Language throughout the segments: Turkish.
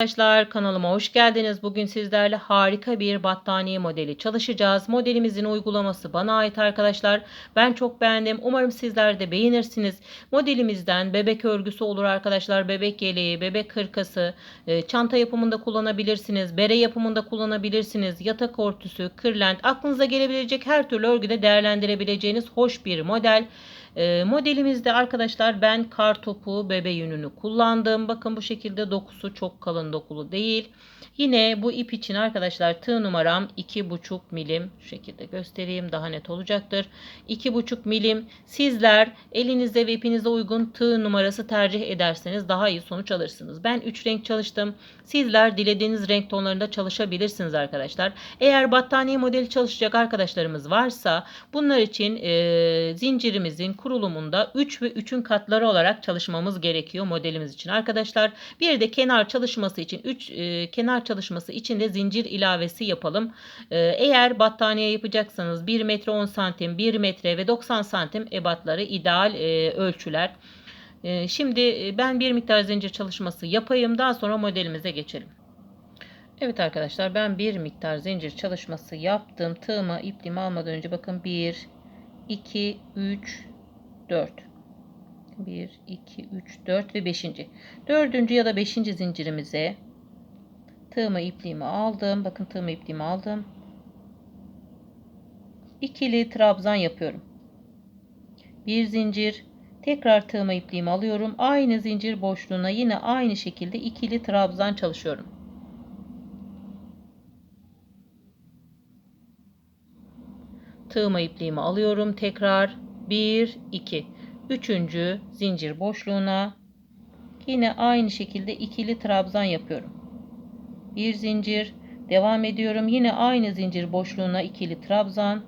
Arkadaşlar kanalıma hoş geldiniz. Bugün sizlerle harika bir battaniye modeli çalışacağız. Modelimizin uygulaması bana ait arkadaşlar. Ben çok beğendim. Umarım sizler de beğenirsiniz. Modelimizden bebek örgüsü olur arkadaşlar. Bebek yeleği, bebek hırkası, e, çanta yapımında kullanabilirsiniz. Bere yapımında kullanabilirsiniz. Yatak örtüsü, kırlent, aklınıza gelebilecek her türlü örgüde değerlendirebileceğiniz hoş bir model. E, modelimizde arkadaşlar ben kar topu bebe yününü kullandım. Bakın bu şekilde dokusu çok kalın dokulu değil. Yine bu ip için arkadaşlar tığ numaram 2,5 milim. Şu şekilde göstereyim daha net olacaktır. 2,5 milim. Sizler elinizde ve ipinize uygun tığ numarası tercih ederseniz daha iyi sonuç alırsınız. Ben 3 renk çalıştım. Sizler dilediğiniz renk tonlarında çalışabilirsiniz arkadaşlar. Eğer battaniye modeli çalışacak arkadaşlarımız varsa bunlar için e, zincirimizin kurulumunda 3 ve 3'ün katları olarak çalışmamız gerekiyor modelimiz için arkadaşlar. Bir de kenar çalışması için 3 e, kenar çalışması için de zincir ilavesi yapalım. E, eğer battaniye yapacaksanız 1 metre 10 santim 1 metre ve 90 santim ebatları ideal e, ölçüler. E, şimdi e, ben bir miktar zincir çalışması yapayım daha sonra modelimize geçelim. Evet arkadaşlar ben bir miktar zincir çalışması yaptım. Tığıma ipliğimi almadan önce bakın 1, 2, 3, 4. 1, 2, 3, 4 ve 5. Dördüncü ya da 5. zincirimize tığımı ipliğimi aldım. Bakın tığımı ipliğimi aldım. İkili trabzan yapıyorum. Bir zincir. Tekrar tığımı ipliğimi alıyorum. Aynı zincir boşluğuna yine aynı şekilde ikili trabzan çalışıyorum. Tığımı ipliğimi alıyorum. Tekrar 1 2 üçüncü zincir boşluğuna yine aynı şekilde ikili trabzan yapıyorum. Bir zincir devam ediyorum. Yine aynı zincir boşluğuna ikili trabzan.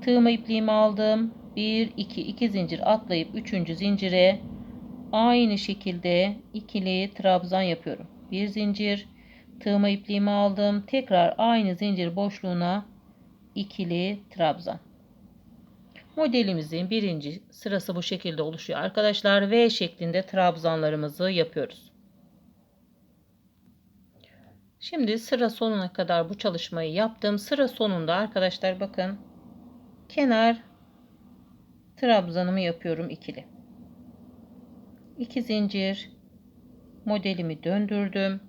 Tığımı ipliğimi aldım. 1 2 2 zincir atlayıp üçüncü zincire aynı şekilde ikili trabzan yapıyorum. Bir zincir tığımı ipliğimi aldım. Tekrar aynı zincir boşluğuna ikili trabzan. Modelimizin birinci sırası bu şekilde oluşuyor arkadaşlar. V şeklinde trabzanlarımızı yapıyoruz. Şimdi sıra sonuna kadar bu çalışmayı yaptım. Sıra sonunda arkadaşlar bakın kenar trabzanımı yapıyorum ikili. 2 zincir modelimi döndürdüm.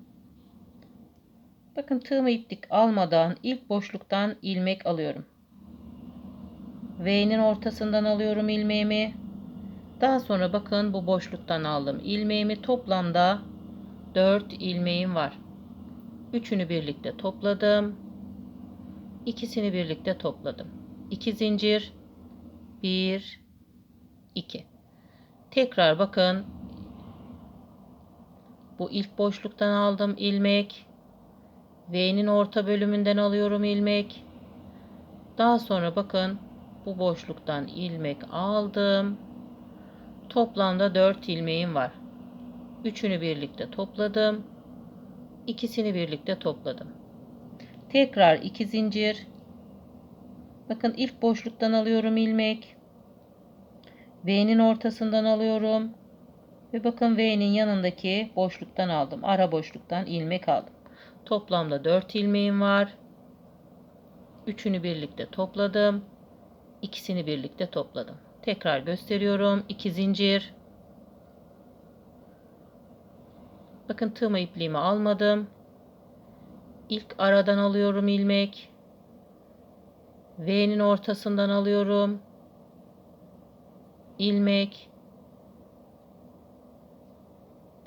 Bakın tığımı iplik almadan ilk boşluktan ilmek alıyorum. V'nin ortasından alıyorum ilmeğimi. Daha sonra bakın bu boşluktan aldım ilmeğimi. Toplamda 4 ilmeğim var. Üçünü birlikte topladım. İkisini birlikte topladım. 2 zincir 1 2 Tekrar bakın bu ilk boşluktan aldım ilmek V'nin orta bölümünden alıyorum ilmek. Daha sonra bakın bu boşluktan ilmek aldım. Toplamda 4 ilmeğim var. Üçünü birlikte topladım. İkisini birlikte topladım. Tekrar 2 zincir. Bakın ilk boşluktan alıyorum ilmek. V'nin ortasından alıyorum. Ve bakın V'nin yanındaki boşluktan aldım. Ara boşluktan ilmek aldım. Toplamda 4 ilmeğim var. Üçünü birlikte topladım. İkisini birlikte topladım. Tekrar gösteriyorum. 2 zincir. Bakın tığma ipliğimi almadım. İlk aradan alıyorum ilmek. V'nin ortasından alıyorum. ilmek.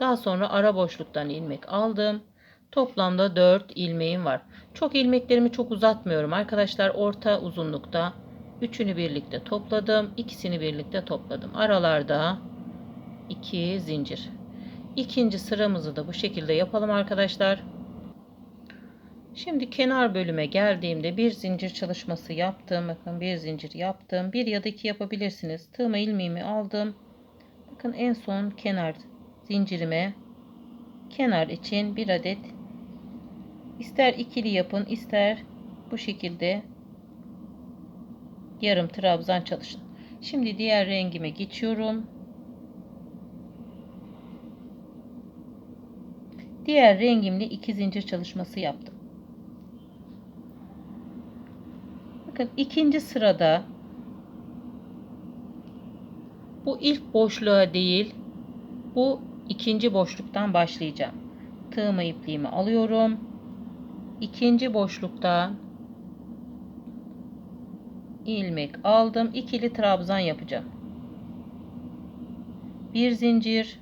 Daha sonra ara boşluktan ilmek aldım. Toplamda 4 ilmeğim var. Çok ilmeklerimi çok uzatmıyorum arkadaşlar. Orta uzunlukta üçünü birlikte topladım. ikisini birlikte topladım. Aralarda 2 zincir. İkinci sıramızı da bu şekilde yapalım arkadaşlar. Şimdi kenar bölüme geldiğimde bir zincir çalışması yaptım. Bakın bir zincir yaptım. Bir ya da iki yapabilirsiniz. Tığıma ilmeğimi aldım. Bakın en son kenar zincirime kenar için bir adet İster ikili yapın, ister bu şekilde yarım trabzan çalışın. Şimdi diğer rengime geçiyorum. Diğer rengimle iki zincir çalışması yaptım. Bakın ikinci sırada bu ilk boşluğa değil bu ikinci boşluktan başlayacağım. Tığımı ipliğimi alıyorum. İkinci boşlukta ilmek aldım. ikili trabzan yapacağım. Bir zincir.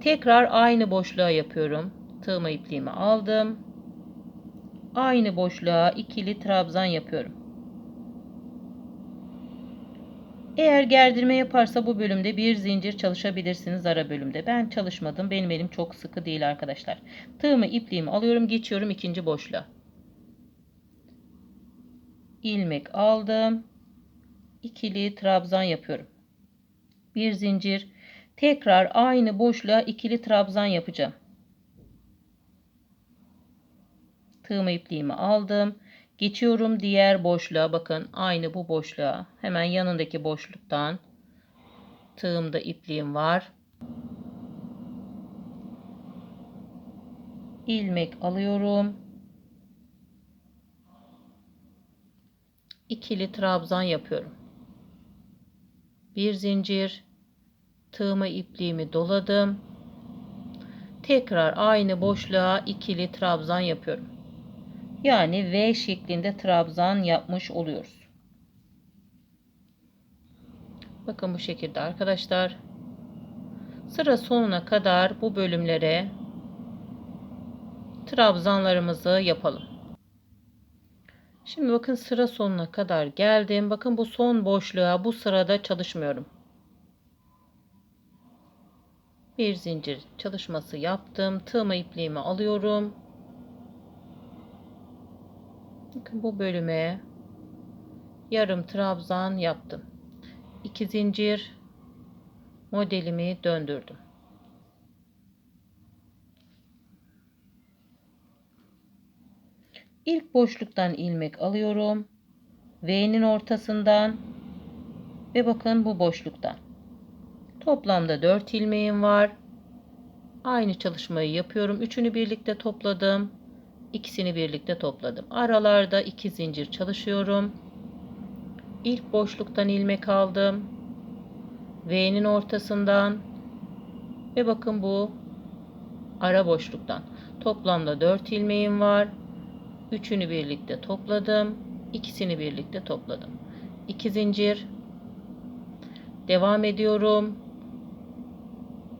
Tekrar aynı boşluğa yapıyorum. Tığımı ipliğimi aldım. Aynı boşluğa ikili trabzan yapıyorum. Eğer gerdirme yaparsa bu bölümde bir zincir çalışabilirsiniz ara bölümde. Ben çalışmadım. Benim elim çok sıkı değil arkadaşlar. Tığımı ipliğimi alıyorum. Geçiyorum ikinci boşluğa. ilmek aldım. ikili trabzan yapıyorum. Bir zincir. Tekrar aynı boşluğa ikili trabzan yapacağım. Tığımı ipliğimi aldım. Geçiyorum diğer boşluğa. Bakın aynı bu boşluğa. Hemen yanındaki boşluktan tığımda ipliğim var. ilmek alıyorum. ikili trabzan yapıyorum. Bir zincir tığımı ipliğimi doladım. Tekrar aynı boşluğa ikili trabzan yapıyorum. Yani V şeklinde trabzan yapmış oluyoruz. Bakın bu şekilde arkadaşlar. Sıra sonuna kadar bu bölümlere trabzanlarımızı yapalım. Şimdi bakın sıra sonuna kadar geldim. Bakın bu son boşluğa bu sırada çalışmıyorum. Bir zincir çalışması yaptım. Tığımı ipliğimi alıyorum. Bakın bu bölüme yarım trabzan yaptım. 2 zincir modelimi döndürdüm. İlk boşluktan ilmek alıyorum. V'nin ortasından ve bakın bu boşluktan. Toplamda 4 ilmeğim var. Aynı çalışmayı yapıyorum. Üçünü birlikte topladım. İkisini birlikte topladım. Aralarda iki zincir çalışıyorum. İlk boşluktan ilmek aldım. V'nin ortasından ve bakın bu ara boşluktan. Toplamda 4 ilmeğim var. Üçünü birlikte topladım. İkisini birlikte topladım. 2 zincir. Devam ediyorum.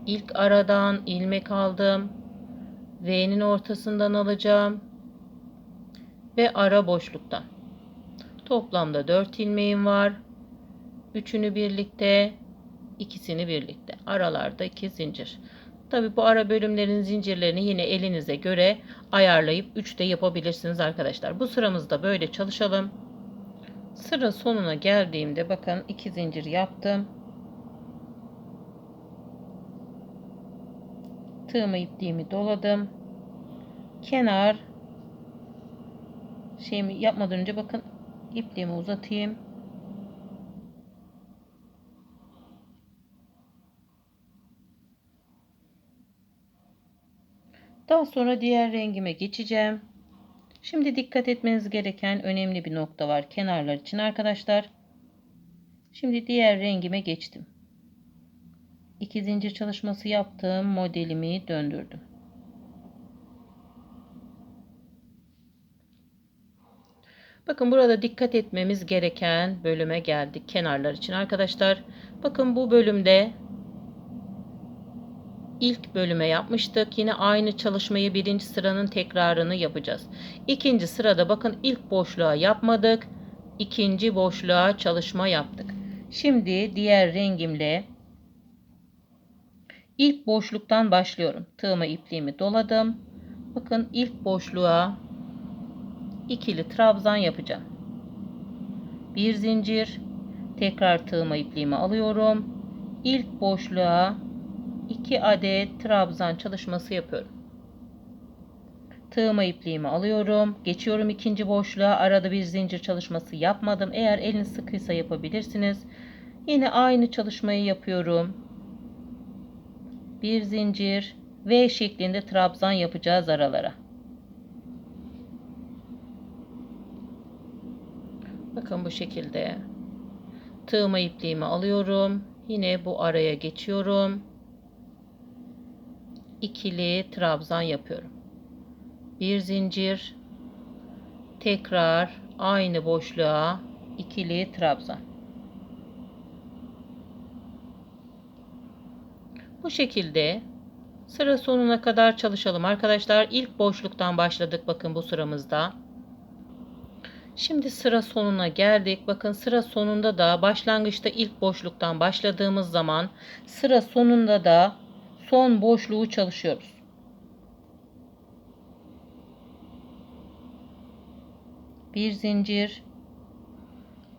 İlk aradan ilmek aldım. V'nin ortasından alacağım. Ve ara boşluktan. Toplamda 4 ilmeğim var. Üçünü birlikte, ikisini birlikte. Aralarda 2 zincir. Tabi bu ara bölümlerin zincirlerini yine elinize göre ayarlayıp 3 de yapabilirsiniz arkadaşlar. Bu sıramızda böyle çalışalım. Sıra sonuna geldiğimde bakın 2 zincir yaptım. Tığımı ipliğimi doladım. Kenar şeyimi yapmadan önce bakın ipliğimi uzatayım. Daha sonra diğer rengime geçeceğim. Şimdi dikkat etmeniz gereken önemli bir nokta var kenarlar için arkadaşlar. Şimdi diğer rengime geçtim. 2 zincir çalışması yaptım. Modelimi döndürdüm. Bakın burada dikkat etmemiz gereken bölüme geldik kenarlar için arkadaşlar. Bakın bu bölümde ilk bölüme yapmıştık. Yine aynı çalışmayı birinci sıranın tekrarını yapacağız. İkinci sırada bakın ilk boşluğa yapmadık. İkinci boşluğa çalışma yaptık. Şimdi diğer rengimle ilk boşluktan başlıyorum. Tığımı ipliğimi doladım. Bakın ilk boşluğa ikili trabzan yapacağım. Bir zincir tekrar tığımı ipliğimi alıyorum. İlk boşluğa 2 adet trabzan çalışması yapıyorum. Tığımı ipliğimi alıyorum. Geçiyorum ikinci boşluğa. Arada bir zincir çalışması yapmadım. Eğer eliniz sıkıysa yapabilirsiniz. Yine aynı çalışmayı yapıyorum. Bir zincir. V şeklinde trabzan yapacağız aralara. Bakın bu şekilde. Tığıma ipliğimi alıyorum. Yine bu araya geçiyorum. İkili trabzan yapıyorum. Bir zincir. Tekrar aynı boşluğa ikili trabzan. Bu şekilde sıra sonuna kadar çalışalım arkadaşlar. İlk boşluktan başladık bakın bu sıramızda. Şimdi sıra sonuna geldik. Bakın sıra sonunda da başlangıçta ilk boşluktan başladığımız zaman sıra sonunda da son boşluğu çalışıyoruz. Bir zincir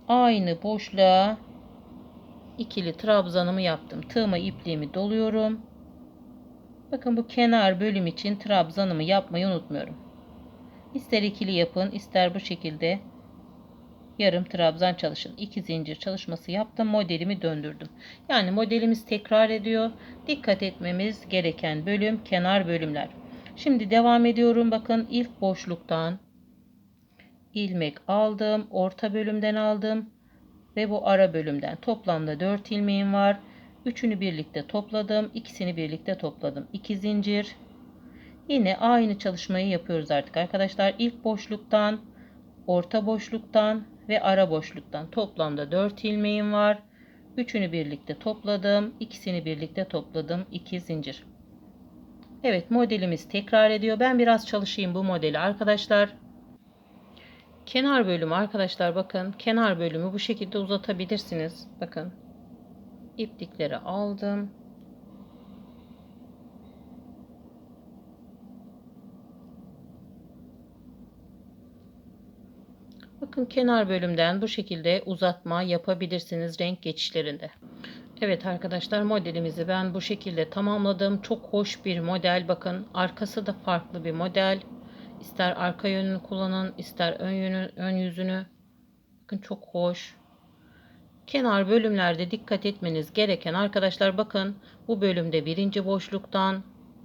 aynı boşluğa ikili trabzanımı yaptım. Tığıma ipliğimi doluyorum. Bakın bu kenar bölüm için trabzanımı yapmayı unutmuyorum. İster ikili yapın, ister bu şekilde yarım trabzan çalışın. İki zincir çalışması yaptım. Modelimi döndürdüm. Yani modelimiz tekrar ediyor. Dikkat etmemiz gereken bölüm kenar bölümler. Şimdi devam ediyorum. Bakın ilk boşluktan ilmek aldım. Orta bölümden aldım. Ve bu ara bölümden. Toplamda 4 ilmeğim var. Üçünü birlikte topladım. ikisini birlikte topladım. 2 zincir. Yine aynı çalışmayı yapıyoruz artık arkadaşlar. İlk boşluktan, orta boşluktan ve ara boşluktan toplamda 4 ilmeğim var. Üçünü birlikte topladım. ikisini birlikte topladım. 2 zincir. Evet modelimiz tekrar ediyor. Ben biraz çalışayım bu modeli arkadaşlar. Kenar bölümü arkadaşlar bakın. Kenar bölümü bu şekilde uzatabilirsiniz. Bakın. İplikleri aldım. Bakın kenar bölümden bu şekilde uzatma yapabilirsiniz renk geçişlerinde. Evet arkadaşlar modelimizi ben bu şekilde tamamladım. Çok hoş bir model. Bakın arkası da farklı bir model. İster arka yönünü kullanın, ister ön, yönü, ön yüzünü. Bakın çok hoş. Kenar bölümlerde dikkat etmeniz gereken arkadaşlar bakın bu bölümde birinci boşluktan,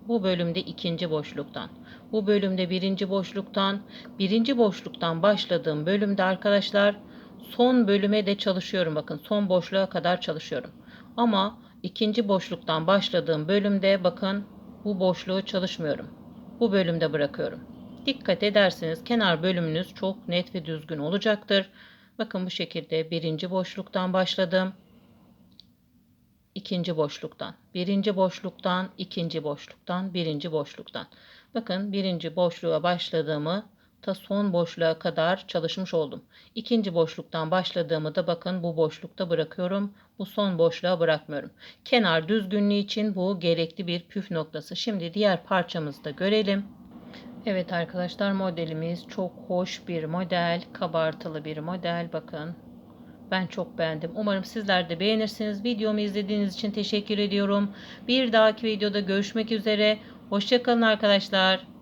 bu bölümde ikinci boşluktan. Bu bölümde birinci boşluktan, birinci boşluktan başladığım bölümde arkadaşlar son bölüme de çalışıyorum. Bakın son boşluğa kadar çalışıyorum. Ama ikinci boşluktan başladığım bölümde bakın bu boşluğu çalışmıyorum. Bu bölümde bırakıyorum. Dikkat ederseniz kenar bölümünüz çok net ve düzgün olacaktır. Bakın bu şekilde birinci boşluktan başladım. ikinci boşluktan, birinci boşluktan, ikinci boşluktan, birinci boşluktan. Bakın birinci boşluğa başladığımı ta son boşluğa kadar çalışmış oldum. İkinci boşluktan başladığımı da bakın bu boşlukta bırakıyorum. Bu son boşluğa bırakmıyorum. Kenar düzgünlüğü için bu gerekli bir püf noktası. Şimdi diğer parçamızı da görelim. Evet arkadaşlar modelimiz çok hoş bir model. Kabartılı bir model. Bakın. Ben çok beğendim. Umarım sizler de beğenirsiniz. Videomu izlediğiniz için teşekkür ediyorum. Bir dahaki videoda görüşmek üzere. Hoşçakalın arkadaşlar.